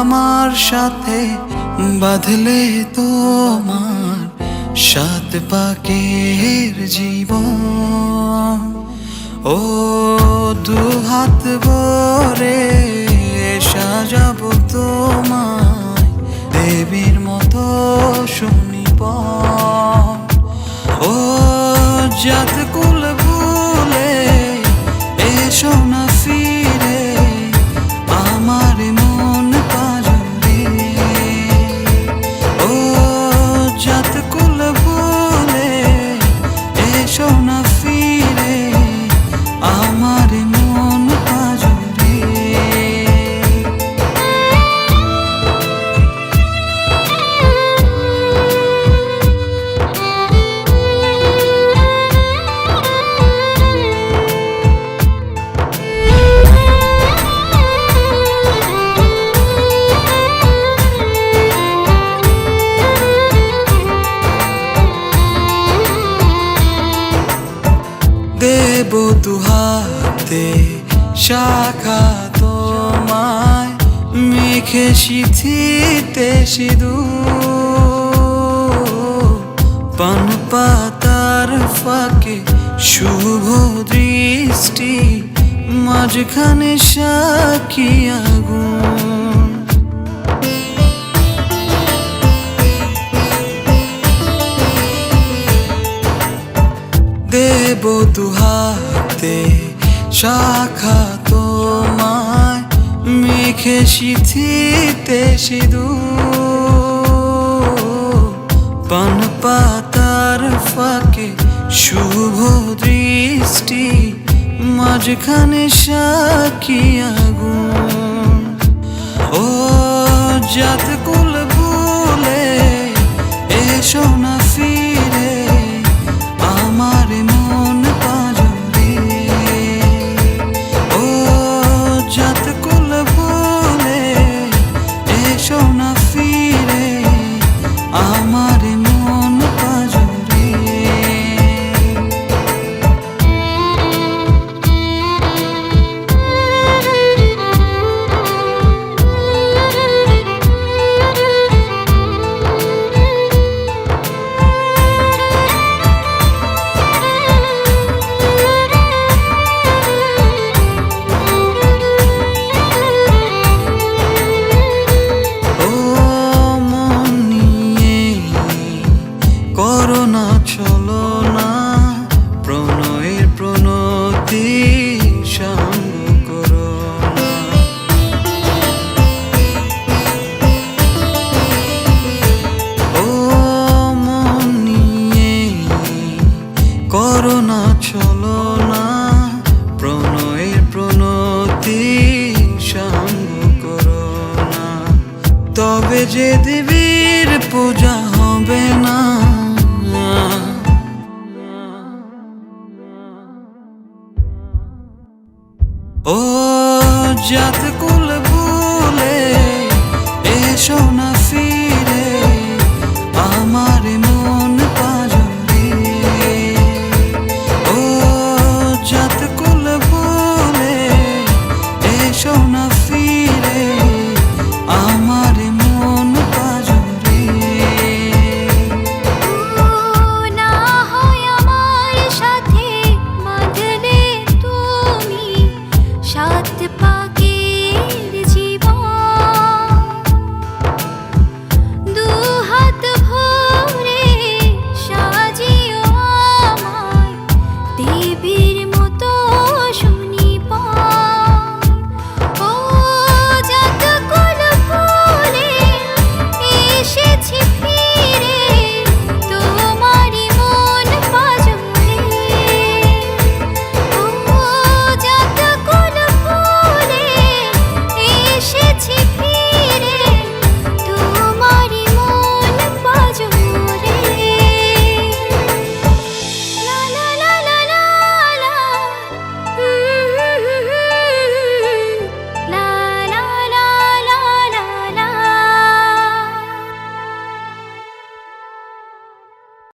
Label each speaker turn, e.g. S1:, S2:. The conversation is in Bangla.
S1: আমার সাথে বাঁধলে তোমার সাত পাকের জীবন। ও, দু হাত ভরে সাজাবো তোমায় দেবীর মতো শুনিব ও জাত দুহাতে শাখা তোমায় মেখে সিথিতে সিধু পান পাতার ফাঁকে শুভ দৃষ্টি মাঝখানে সাক্ষী আগুন। শাখা তোমায় মেখে সিথিতে সিধু পান পাতার ফাঁকে শুভ দৃষ্টি, মাঝখানে সাক্ষী আগুন ও জাত করোনা চলো না। প্রণয়ের প্রণতি সঙ্গ করো ও মন করোনা চলো না। প্রণয়ের প্রণতি সঙ্গ করো না। তবে যে ও জাত